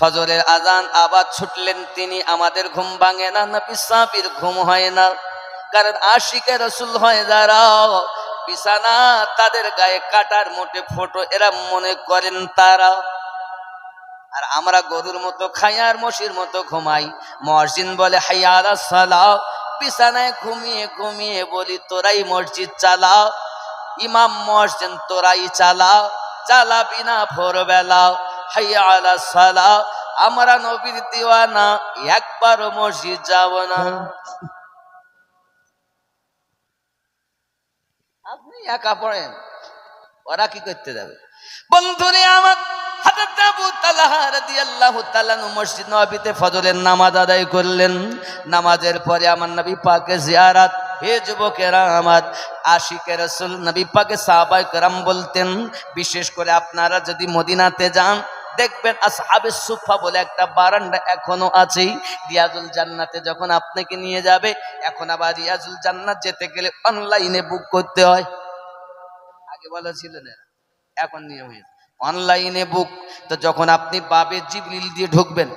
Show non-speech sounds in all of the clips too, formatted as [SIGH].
ফজরের আজান আবার ছুটলেন তিনি, আমাদের ঘুম ভাঙে না নবী সাহাবীর ঘুম হয় না। কারণ আশিকে রসুল হয় যারা, বিছানা তাদের গায়ে কাটার মোটে ফোটো এরা মনে করেন তারা। আর আমরা গরুর মতো খাই আর মসির মতো ঘুমাই। মসজিদ বলে হাইয়ারা সালাও বিছানায় ঘুমিয়ে ঘুমিয়ে বলি, তোরাই মসজিদ চালাও ইমাম মসজিদ তোরাই চালাও চালাবি না আমরা নবীর দিওয়ানা একবারও মসজিদ যাব না। আপনি একা পড়েন, ওরা কি করতে যাবে? বন্ধুরে আমার মসজিদ নামাজ আদায় করলেন। নামাজের পরে আমার নবী পাকে জিয়ারাত হে যুবকের আমার আশিকে রসুল নবী পাকে সাহাবাই কেরাম বলতেন, বিশেষ করে আপনারা যদি মদিনাতে যান, দেখবেন আসহাবে সুফা বলে একটা বারান্দা এখনও আছেই। রিয়াজুল জান্নাতে যখন আপনাকে নিয়ে যাবে, এখন আবার রিয়াজুল জান্নাত যেতে গেলে অনলাইনে বুক করতে হয়। আগে বলা ছিল না, এখন নিয়ে হয়েছে। অনলাইনে বুক, তো যখন আপনি বাবে জিবলিল দিয়ে ঢুকবেন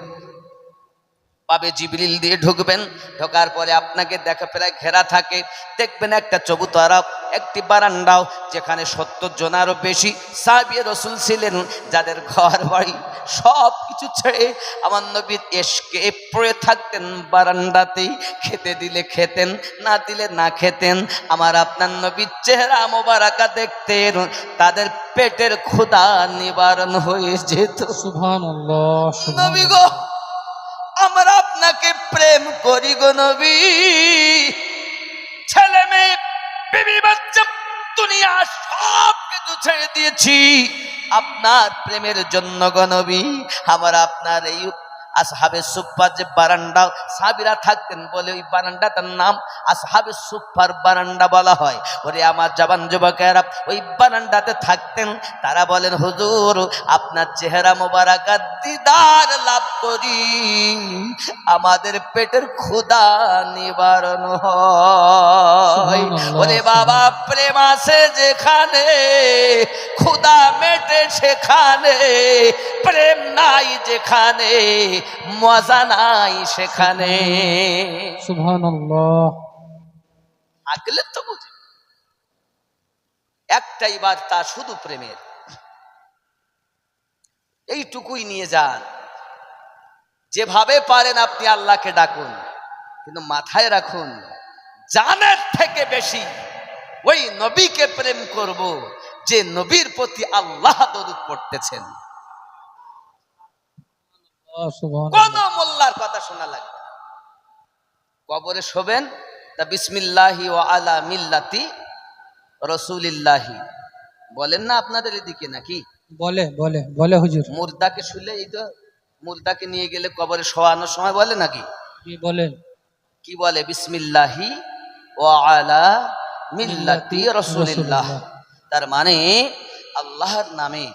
বাবে জিবলিল দিয়ে ঢুকবেন। ঢোকার পরে আপনাকে দেখা প্রায় ঘেরা থাকে। দেখবেন একটা চবুতরা একটি বারান্দাও যেখানে সত্তর জনারও বেশি সাবিয়ে রসুল ছিলেন যাদের ঘর বাড়ি সব কিছু ছেড়ে আমার নবী এসকে পড়ে থাকতেন বারান্দাতেই। খেতে দিলে খেতেন না দিলে না খেতেন। আমার আপনার নবীর চেহারা মোবারকা দেখতেন। তাদের পেটের ক্ষুধা নিবারণ হয়ে যেত। নবী গো! আমরা আপনাকে প্রেম করি গো নবী। ছেলে মেয়ে, বিবি বাচ্চা, দুনিয়া সব কিছু ছেড়ে দিয়েছি। আপনার প্রেমের জন্য গণবী আমার আপনার এই আসহাবে সুপ্পার যে বারান্দা সাবিরা থাকতেন বলে ওই বারান্দাটার নাম আসহাবে সুপ্পার বারান্দা বলা হয়। ওরে আমার জবান যুবকেরা ওই বারান্দাতে থাকতেন তারা বলেন হুজুর আপনার চেহারা মোবারকা দিদার লাভ করি। আমাদের পেটের ক্ষুদা নিবারণ হয়। ওরে বাবা প্রেম আছে যেখানে ক্ষুদা মেটে সেখানে প্রেম নাই যেখানে। মজা নাই সেখানে। আগলে তো বুঝি। একটাই বার্তা শুধু প্রেমের। এইটুকুই নিয়ে যান। যেভাবে পারেন আপনি আল্লাহকে ডাকুন কিন্তু মাথায় রাখুন জানের থেকে বেশি ওই নবীকে প্রেম করব যে নবীর প্রতি আল্লাহ দরুদ পড়তেছেন। কোন মোল্লার কথা শোনা লাগবে কবরে শোবেন তা বিসমিল্লাহি ও আলা মিল্লাতি রসুলিল্লাহি। বলেন না আপনাদের এদিকে নাকি? বলে বলে বলে হুজুর। মুর্দাকে শুলে এই তো মুর্দাকে নিয়ে গেলে কবরে শোয়ানোর সময় বলে নাকি? কি বলেন কি বলে? বিসমিল্লাহি ও আলা মিল্লাতি রসুলিল্লাহ। তার মানে আল্লাহর নামে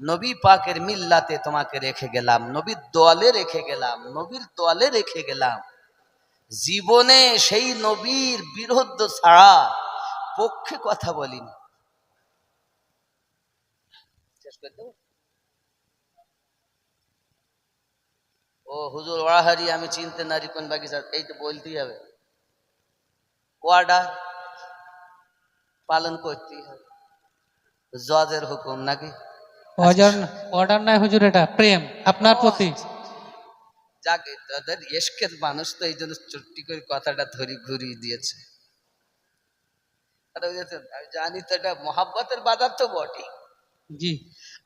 নবী পাকের মিল্লাতে তোমাকে রেখে গেলাম, নবীর দোয়ালে রেখে গেলাম, নবীর দোয়ালে রেখে গেলাম। জীবনে সেই নবীর বিরুদ্ধ ছাড়া পক্ষে কথা বলিনি? ও হুজুর ওড়াহারি আমি চিনতে নারী কোন বাগিচা এই তো বলতেই হবে। ওয়ার্ডার পালন করতেই হবে। জজের হুকুম নাকি? অর্ডার অর্ডার নাই হুজুর এটা প্রেম আপনার প্রতি। যাকে তাদের এসকের মানুষ তো এই জন্য চুট্টি করে কথাটা ধরি ঘুরিয়ে দিয়েছে। জানি তো এটা মহাব্বতের বাজার তো বটে জি।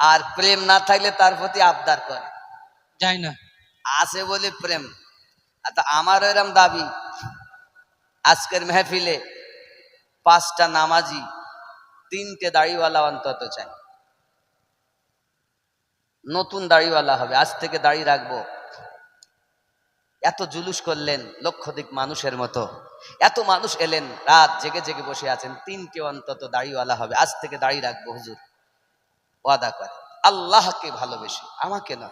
আর প্রেম না থাকলে তার প্রতি আবদার করে। যাই না। আছে বলে প্রেম। তা আমার এরম দাবি আজকের মেহফিলে পাঁচটা নামাজি তিনটে দাড়িওয়ালা অন্তত চাই। নতুন দাড়িওয়ালা হবে, আজ থেকে দাড়ি রাখব। এত জুলুস করলেন লক্ষাধিক মানুষের মতো। এত মানুষ এলেন, রাত জেগে জেগে বসে আছেন, তিনটে অন্তত দাড়িওয়ালা হবে, আজ থেকে দাড়ি রাখব, হুজুর। ওয়াদা করে আল্লাহকে ভালোবেসে, আমাকে না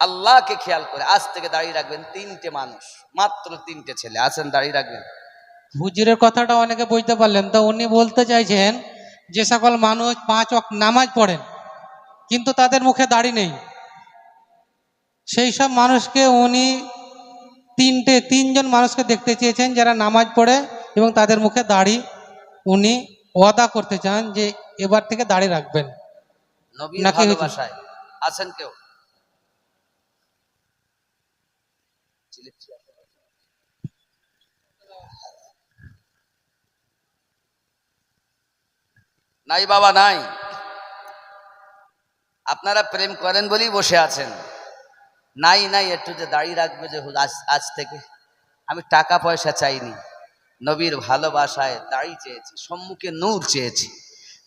আল্লাহকে খেয়াল করে আজ থেকে দাঁড়িয়ে রাখবেন তিনটে মানুষ, মাত্র তিনটে ছেলে। আছেন দাঁড়িয়ে রাখবেন? হুজুরের কথাটা অনেকে বুঝতে পারলেন। তো উনি বলতে চাইছেন, যে সকল মানুষ পাঁচ নামাজ পড়েন। কিন্তু তাদের মুখে দাড়ি নেই। সেই সব মানুষকে উনি তিনটে তিনজন মানুষকে দেখতে চেয়েছেন যারা নামাজ পড়ে এবং তাদের মুখে দাড়ি উনি ওয়াদা করতে চান যে এবার থেকে দাড়ি রাখবেন। নাকি আছেন কেউ? নাই বাবা নাই। আপনারা প্রেম করেন বলেই বসে আছেন। নাই নাই একটু যে দাঁড়িয়ে রাখবে যে আজ আজ থেকে। আমি টাকা পয়সা চাইনি। নবীর ভালোবাসায় দাড়ি চেয়েছি সম্মুখে নূর চেয়েছি।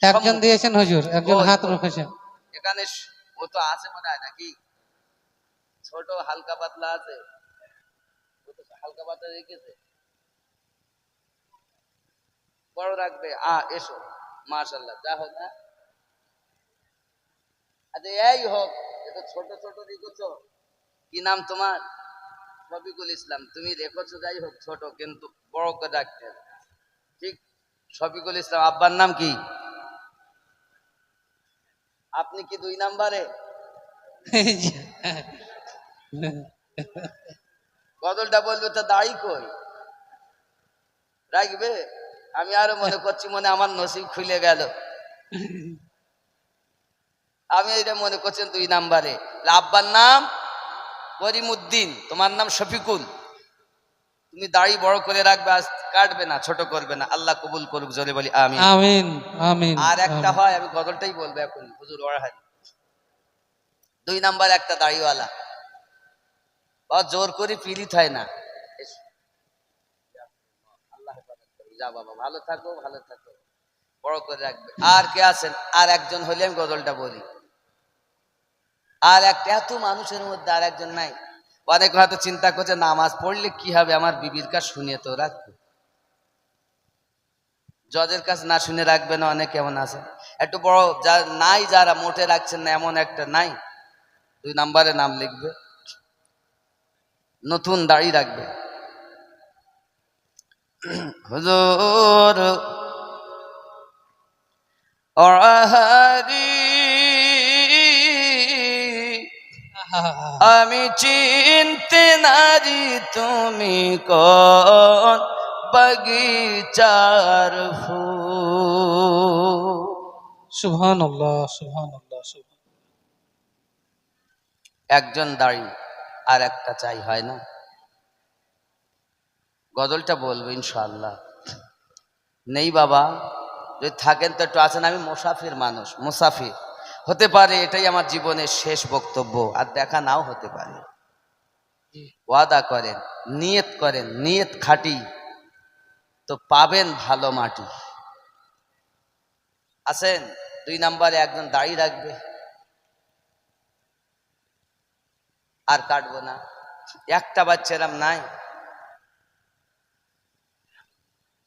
একজন দিয়েছেন হুজুর একজন হাত রেখেছেন। এখানে ও তো আছে মনে হয় নাকি? ছোট হালকা পাতলা আছে। ও তো হালকা পাতলা রেখেছে। বড় রাখবে। আ এসো। মাশাল্লাহ যা হোক না আচ্ছা এই হোক ছোট ছোট রেখেছো কি নাম তোমার? শফিকুল ইসলাম, তুমি হোক, ছোট, কিন্তু বড় করে হবে। ঠিক ইসলাম, আব্বার নাম কি? আপনি কি দুই নাম্বারে? বদলটা বলবে তো দাড়ি কই? রাখবে? আমি আরও মনে করছি, মনে আমার নসিব খুলে গেল। আমি এটা মনে করছেন দুই নাম্বারে। আব্বার নাম করিমুদ্দিন তোমার নাম শফিকুল। তুমি দাড়ি বড় করে রাখবে আজ কাটবে না ছোট করবে না। আল্লাহ কবুল করুক জোরে বলি আমি আমিন আমিন আর একটা হয় আমি গজলটাই বলব এখন হুজুর ওয়াহাই দুই নাম্বার একটা দাড়িওয়ালা। বা জোর করে পিরিত হয় না। আল্লাহ যা বাবা ভালো থাকো ভালো থাকো। বড় করে রাখবে। আর কে আছেন? আর একজন হলে আমি গজলটা বলি। আর একটা, এত মানুষের মধ্যে আর একজন নাই। অনেক হয়তো চিন্তা করছে, নামাজ পড়লে কি হবে? আমার বিবির কাজ শুনিয়ে তো রাখবে। জজের কাছে না শুনে রাখবে না, অনেক এমন আছে। একটু বড়, যা নাই যারা, মোটে রাখছেন না, এমন একটা নাই। দুই নাম্বারে নাম লিখবে। নতুন দাড়ি রাখবে। [CLEARS THROAT] হুজুর আমি চিনতে নারি তুমি কোন বগিচার ফুল সুবহান আল্লাহ সুবহান আল্লাহ একজন দাড়ি আর একটা চাই হয় না গজলটা বলব ইনশাল্লাহ নেই বাবা যদি থাকেন তো একটু আছেন আমি মুসাফির মানুষ মুসাফির। হতে পারে এটাই আমার জীবনের শেষ বক্তব্য আর দেখা নাও হতে পারে। ওয়াদা করেন নিয়ত করেন নিয়ত খাটি। তো পাবেন ভালো মাটি। আছেন? দুই নাম্বারে একজন দাড়ি রাখবে। আর কাটবো না। একটা বাচ্চারাম নাই।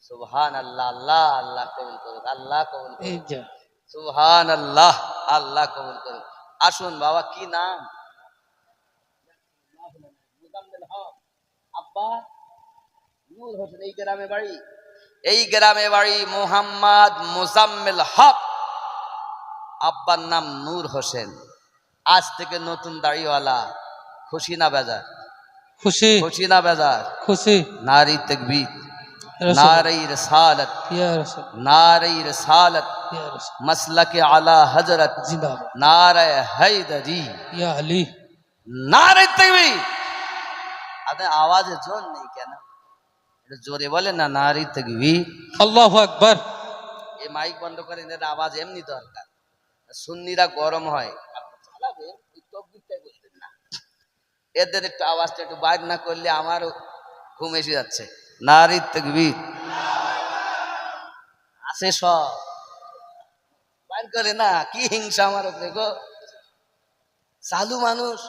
সুবহান আল্লাহ আল্লাহ আল্লাহ কবুল করুক আল্লাহ কবুল করুক। সুবহান আল্লাহ আল্লাহ কবুল করুক। আসুন বাবা কি নাম? আব্বা নূর হোসেন এই গ্রামে বাড়ি? এই গ্রামে বাড়ি মোহাম্মদ মুজাম্মেল হক। আব্বার নাম নূর হোসেন। আজ থেকে নতুন দাড়িওয়ালা খুশি না বেজার। খুশি। খুশি না বেজার। খুশি। নারী তকবীর। নারী রসালত নারী রসালত মসলক আলা হজরত নারে हैदरी या अली নারে তকবীর আদে আওয়াজে জোর নেই কেন জোরে বলে না নারী তকবীর আল্লাহু এই মাইক বন্ধ করে এর আওয়াজ এমনি দরকার সুন্নিরা গরম হয় এদের একটু আওয়াজটা একটু বাইর না করলে আমারও ঘুম এসে যাচ্ছে নারী তকবীর। আছে সব। বাইর করে না, কি হিংসা আমার উপরে গো। চালু মানুষ।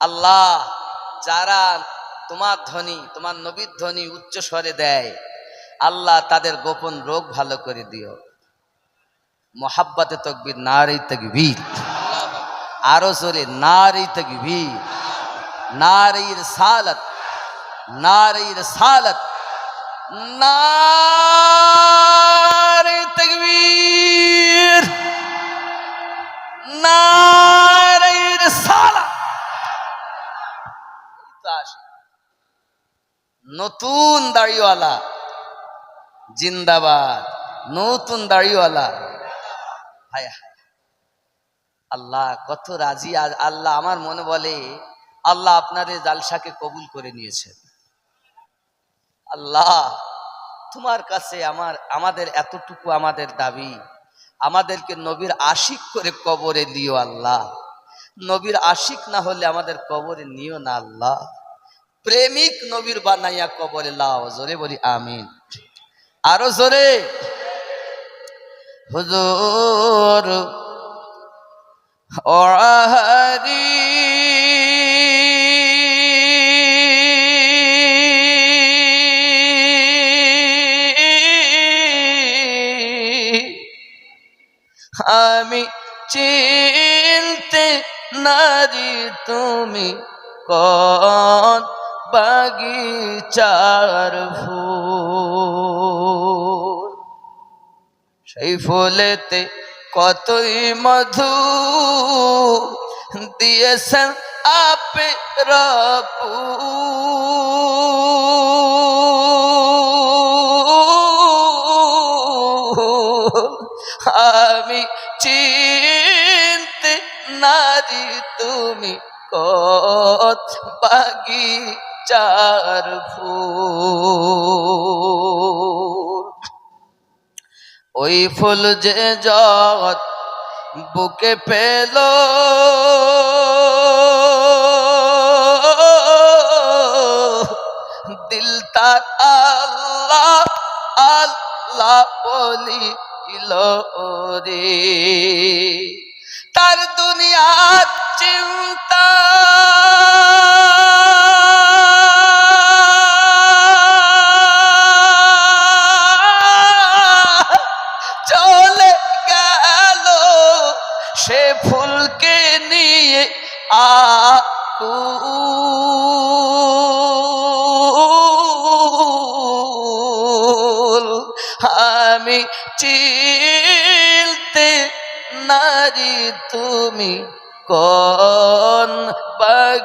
আল্লাহ যারা তোমার ধ্বনি, তোমার নবীর ধ্বনি উচ্চ স্বরে দেয়, আল্লাহ তাদের গোপন রোগ ভালো করে দিও। মোহাব্বতে তকবির, নারী তকবীর। আরও জোরে, নারী তকবীর। নারীর সালত। নারে রসালত নারে তকবীর নারে রসালা নতুন দাড়িওয়ালা, জিন্দাবাদ, নতুন দাড়িওয়ালা। হায় হায়। আল্লাহ, কত রাজি, আল্লাহ আমার মনে বলে, আল্লাহ আপনার জালসাকে কবুল করে নিয়েছেন। আল্লাহ, তোমার কাছে আমার, আমাদের এতটুকু আমাদের দাবি। আমাদেরকে নবীর আশিক করে কবরে দিও আল্লাহ। নবীর আশিক না হলে আমাদের কবরে নিও না আল্লাহ। প্রেমিক নবীর বানাইয়া কবরে লাও, জোরে বলি আমিন। আরও জোরে। হুজুর ওয়াহারি আমি চিনতে নারী, তুমি কন বাগিচার ফুল? সেই ফুলেতে কতই মধু দিয়েছেন আপে রপু আমি চিনতে নারী তুমি কত বাগিচার ফুল। ওই ফুল যে জগৎ বুকে পেল, দিল তার আল্লাহ আল্লাহ বলিল রে তার দুনিয়া চিন্তা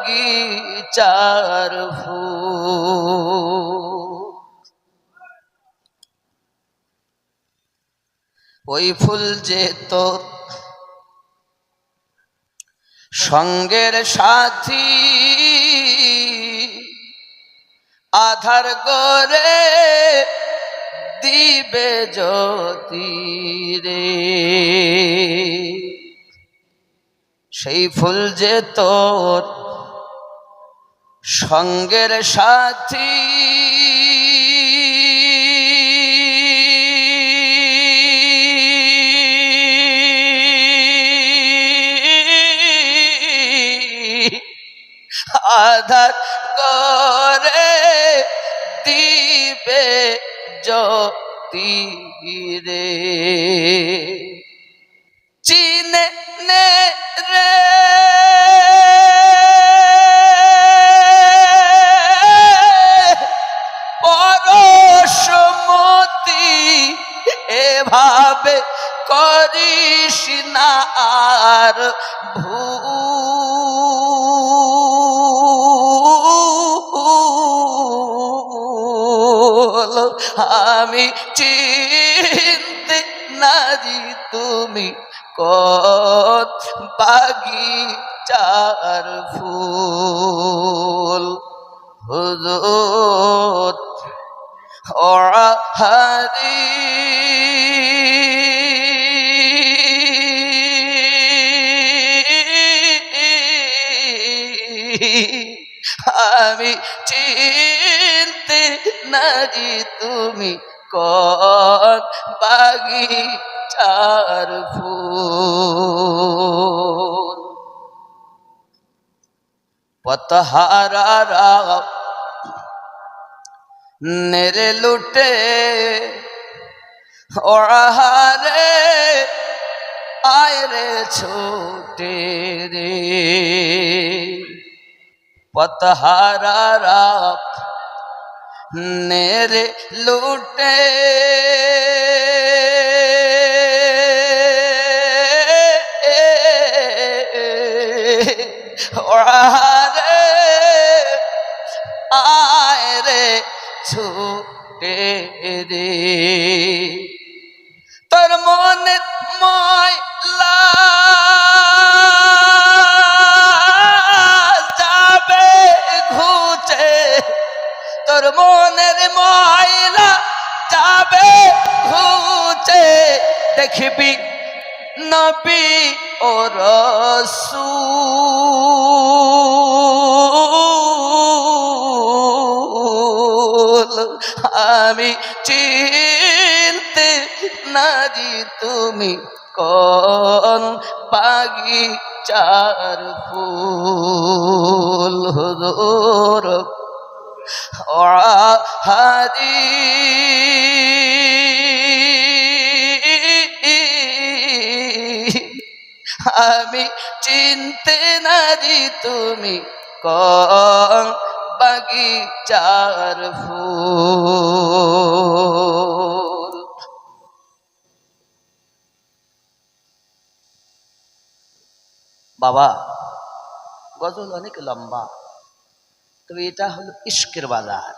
বাগিচার ফুল ওই ফুল যে তোর সঙ্গের সাথী, আধার গরে দিবে জ্যোতি রে। সেই ফুল যে তোর সঙ্গের সাথী। আধার করে দিবে জ্যোতি রে চিনে চিনতে নারী তুমি কত বাগিচার ফুল। হুজুর ওরা আমি চিনতে নারী তুমি কত বাগিচার ফুল। পতহারা নেরে লুটে ওড়াহারে আয় রে ছোটে রে। পতহারা নেরে লুটে ওড়াহারে আয় রে ছুটে রে তোর মনে ময়লা যাবে। ঘুচে দেখবি নবী ও রসুল। আমি চিনতে নাজি তুমি কোন বাগিচার ফুল হুজুর। আমি চিনতে নারি তুমি কং বাগিচার ফুল। বাবা গজল অনেক লম্বা। তবে এটা হলো ইস্কের বাজার।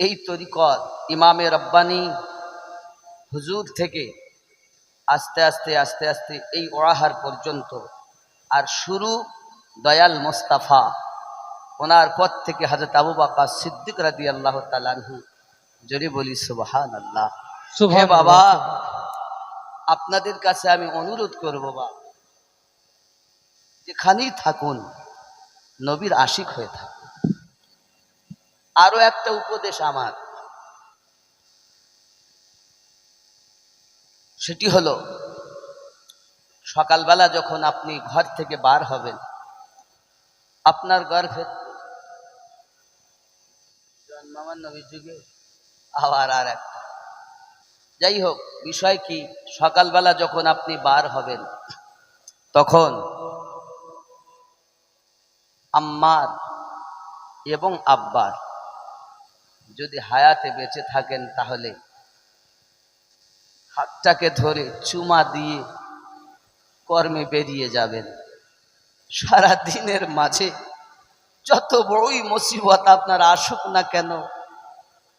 এই তরিকত ইমামে রব্বানি হুজুর থেকে আস্তে আস্তে আস্তে আস্তে এই ওড়াহার পর্যন্ত আর শুরু দয়াল মোস্তাফা। ওনার পর থেকে হাজরত আবু বাকা সিদ্দিক রাদি আল্লাহ তালানহু যদি বলি সুবাহান আল্লাহ হে বাবা আপনাদের কাছে আমি অনুরোধ করব বা যেখানেই থাকুন নবীর আশিক হয়ে থাকুন আরও একটা উপদেশ আমার। সেটি হলো, সকালবেলা যখন আপনি ঘর থেকে বার হবেন, আপনার গর্ভে জন্মাবার নবীর যুগে আবার আর একটা। যাই হোক, বিষয় কি, সকালবেলা যখন আপনি বার হবেন, তখন আম্মার এবং আব্বার। যদি হায়াতে বেঁচে থাকেন তাহলে হাতটাকে ধরে চুমা দিয়ে কর্মে বেরিয়ে যাবেন। সারা দিনের মাঝে যত বড়ই মুসিবত আপনার আসুক না কেন,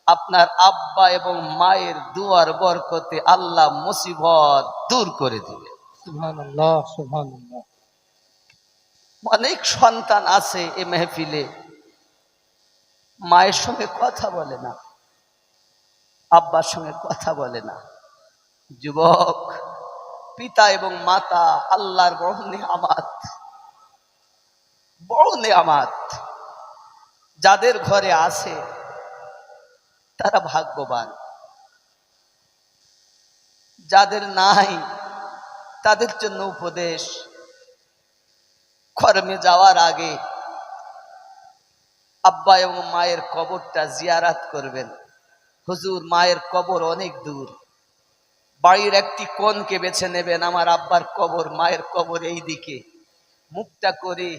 আপনার আব্বা এবং মায়ের দুয়ার বরকতে আল্লাহ মুসিবত দূর করে দিবে সুবহানাল্লাহ সুবহানাল্লাহ। অনেক সন্তান আছে এ মেহফিলে। মায়ের সঙ্গে কথা বলে না। আব্বার সঙ্গে কথা বলে না। যুবক, পিতা এবং মাতা, আল্লাহর বড় নেয়ামাত। বড় নেয়ামাত। যাদের ঘরে আছে, তারা ভাগ্যবান। যাদের নাই, তাদের জন্য উপদেশ। কর্মে যাওয়ার আগে আব্বা এবং মায়ের কবরটা জিয়ারাত করবেন। হুজুর, মায়ের কবর অনেক দূর। বাড়ির একটি কোণকে বেছে নেবেন আমার আব্বার কবর, মায়ের কবর এই দিকে মুখটা করে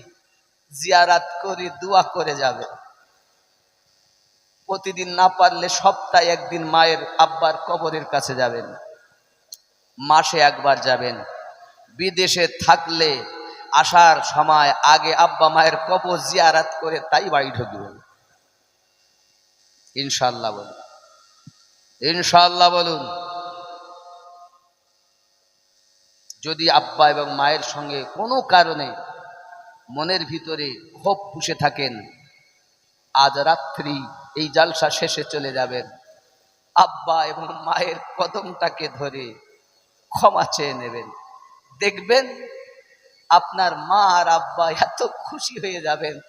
জিয়ারাত করে দোয়া করে যাবে প্রতিদিন না পারলে সপ্তাহে একদিন মায়ের আব্বার কবরের কাছে যাবেন। মাসে একবার যাবেন। বিদেশে থাকলে আসার সময় আগে আব্বা মায়ের কবর জিয়ারাত করে তাই বাড়ি ঢুকবেন ইনশাল্লাহ বলুন। ইনশাল্লাহ বলুন। যদি আব্বা এবং মায়ের সঙ্গে কোনো কারণে মনের ভিতরে ক্ষোভ পুষে থাকেন, আজ রাত্রি এই জালসা শেষে চলে যাবেন। আব্বা এবং মায়ের কদমটাকে ধরে ক্ষমা চেয়ে নেবেন। দেখবেন আপনার মা আর আব্বা এত খুশি হয়ে যাবেন।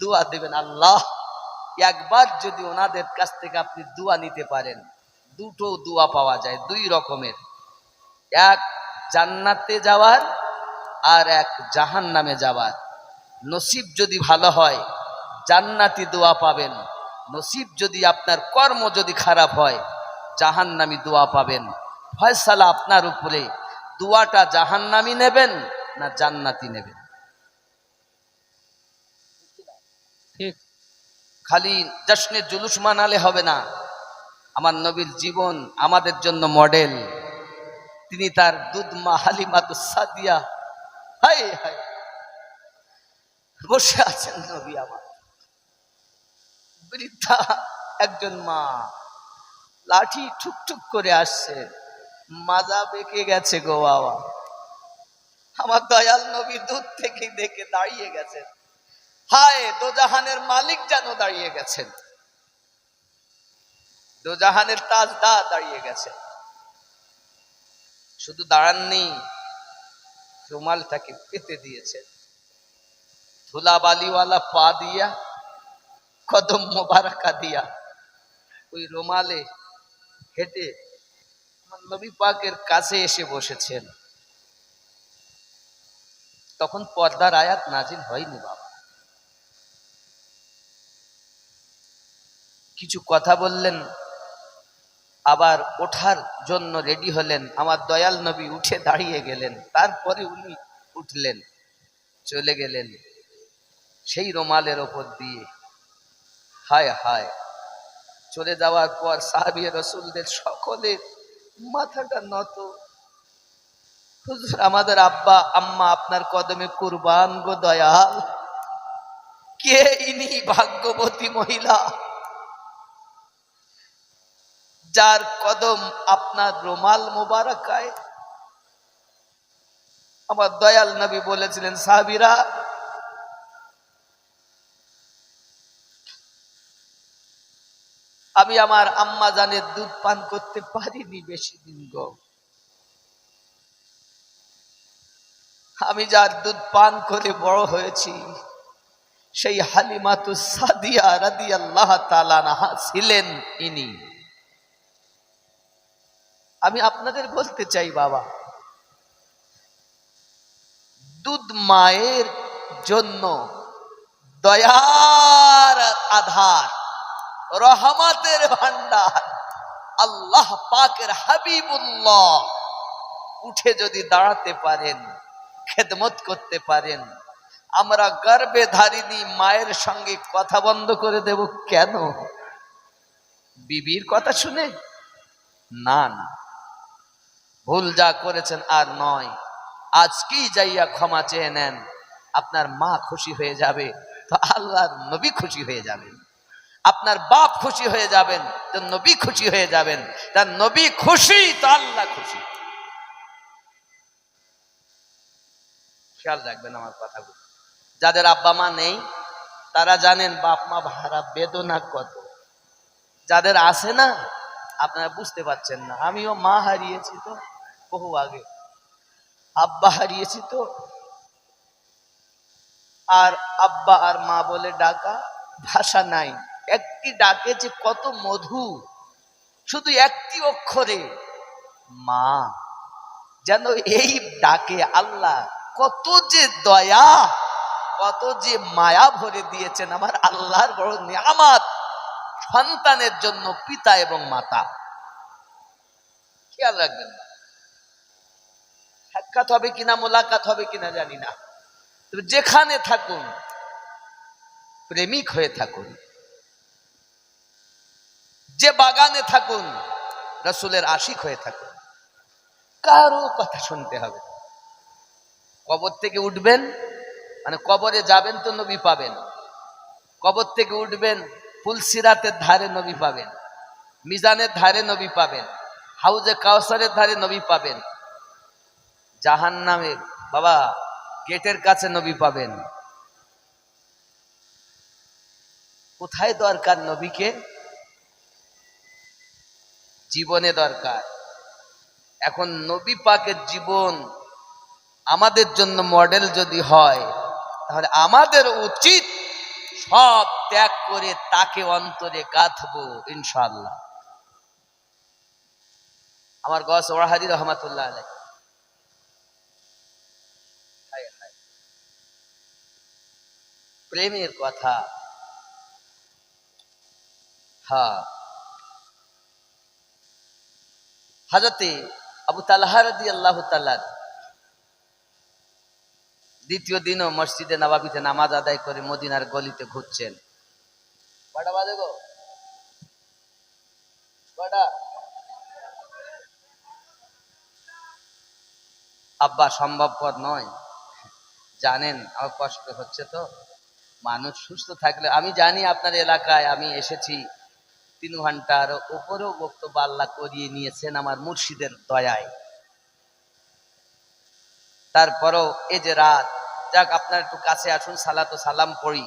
দোয়া দেবেন আল্লাহ। একবার যদি ওনাদের কাছ থেকে আপনি দোয়া নিতে পারেন, দুটো দোয়া পাওয়া যায়, দুই রকমের। এক জান্নাতে যাওয়ার আর এক জাহান নামে যাওয়ার। নসিব যদি ভালো হয়, জান্নাতি দোয়া পাবেন। নসিব যদি আপনার কর্ম যদি খারাপ হয়, জাহান্নামি দোয়া পাবেন। ফয়সালা আপনার উপরে দোয়াটা জাহান্নামি নেবেন না জান্নাতি নেবেন? ঠিক। খালি জশ্নে জুলুস মানালে হবে না। আমার নবীর জীবন আমাদের জন্য মডেল। তিনি তার দুধমা হালিমাতু সাদিয়া। হাই হাই বসে আছেন নবী আমার। বৃদ্ধা একজন মা। লাঠি ঠুকঠুক করে আসছে। মাজা বেঁকে গেছে গো বাবা। আমার দয়াল নবী দূর থেকে দেখে দাঁড়িয়ে গেছেন। হায়, দোজাহানের মালিক যেন দাঁড়িয়ে গেছেন। দোজাহানের তাজদা দাঁড়িয়ে গেছেন শুধু দাঁড়াননি, রুমালটাকে পেতে দিয়েছেন ধুলা বালিওয়ালা পা দিয়া, কদম মোবারকা দিয়া, ওই রুমালে হেঁটে নবী পাকের কাছে এসে বসেছেন। তখন পর্দার আয়াত নাজিল হয়নি বাবা। কিছু কথা বললেন, আবার ওঠার জন্য রেডি হলেন, আমার দয়াল নবী উঠে দাঁড়িয়ে গেলেন, তারপরে উনি উঠলেন, চলে গেলেন সেই রোমালের ওপর দিয়ে। হায় হায়, চলে যাওয়ার পর সাহাবি রসুলদের সকলের মাথাটা নত। হুজুর, আমাদের আব্বা, আম্মা আপনার কদমে কুরবান গো দয়াল। কে ইনি ভাগ্যবতী মহিলা? যার কদম আপনার রোমাল মোবারকায়। আমার দয়াল নবী বলেছিলেন, সাহাবিরা আমি আমার আম্মা জানের দুধ পান করতে পারিনি বেশি দিন গো। আমি যার দুধ পান করে বড় হয়েছি, সেই হালিমাতু সাদিয়া রাদি আল্লাহ তালানাহা ছিলেন ইনি। আমি আপনাদের বলতে চাই বাবা, দুধ মায়ের জন্য দয়ার আধার। রহমতের ভান্ডার আল্লাহ পাকের হাবিবুল্লাহ উঠে যদি দাঁড়াতে পারেন, খেদমত করতে পারেন, আমরা গর্বে ধারিনী মায়ের সঙ্গে কথা বন্ধ করে দেব কেন? বিবির কথা শুনে? না না। ভুল যা করেছেন আর নয়। আজকেই যাইয়া ক্ষমা চেয়ে নেন। আপনার মা খুশি হয়ে যাবে, তো আল্লাহর নবী খুশি হয়ে যাবেন। আপনার বাপ খুশি হয়ে যাবেন, তার নবী খুশি হয়ে যাবেন, তার নবী খুশি, তো আল্লাহ খুশি। খেয়াল রাখবেন আমার কথাগুলো। যাদের আব্বা মা নেই, তারা জানেন বাপ মা ভাড়া বেদনা কত। যাদের আছে না, আপনারা বুঝতে পারছেন না। আমিও মা হারিয়েছি তো, বহু আগে। আব্বা হারিয়েছি তো। আর আব্বা আর মা বলে ডাকা ভাষা নাই। একটি ডাকে যে কত মধু, শুধু একটি অক্ষরে, মা, যেন এই ডাকে আল্লাহ কত যে দয়া, কত যে মায়া ভরে দিয়েছেন আমার আল্লাহর বড় নিয়ামাত সন্তানের জন্য পিতা এবং মাতা। খেয়াল রাখবেন না। সাক্ষাৎ হবে কিনা, মোলাকাত হবে কিনা জানি না। যেখানে থাকুন, প্রেমিক হয়ে থাকুন। যে বাগানে থাকুন, রসুলের আশিক হয়ে থাকুন। কারও কথা শুনতে হবে কবর থেকে উঠবেন মানে কবরে যাবেন তো নবী পাবেন। কবর থেকে উঠবেন ফুলসিরাতের ধারে নবী পাবেন, মিজানের ধারে নবী পাবেন, হাউজে কাউসারের ধারে নবী পাবেন জাহান নামে বাবা, গেটের কাছে নবী পাবেন। কোথায় দরকার নবীকে? জীবনে দরকার। এখন নবী পাকের জীবন আমাদের জন্য মডেল যদি হয়, তাহলে আমাদের উচিত সব ত্যাগ করে তাকে অন্তরে গাঁথবো ইনশাল্লাহ আমার গস ওরাহাদি রহমাতুল্লাহ আলাই। প্রেমের কথা। হ্যাঁ। হাজতে আবু তালাহারদি আল্লাহ দ্বিতীয় দিনও মসজিদে নবাবিতে নামাজ আদায় করে মদিনার গলিতে ঘুরছেন। কটা বাজে গো? আব্বা, সম্ভবপর নয়। জানেন, আমার কষ্ট হচ্ছে তো। মানুষ সুস্থ থাকলে, আমি জানি আপনার এলাকায় আমি এসেছি। তিন ঘণ্টার উপরেও বক্তব্য আল্লাহ করিয়ে নিয়েছেন আমার মুর্শিদের দয়ায়। তারপরও এ যে রাত, যাক আপনার একটু কাছে আসুন, সালাত সালাম পড়ি।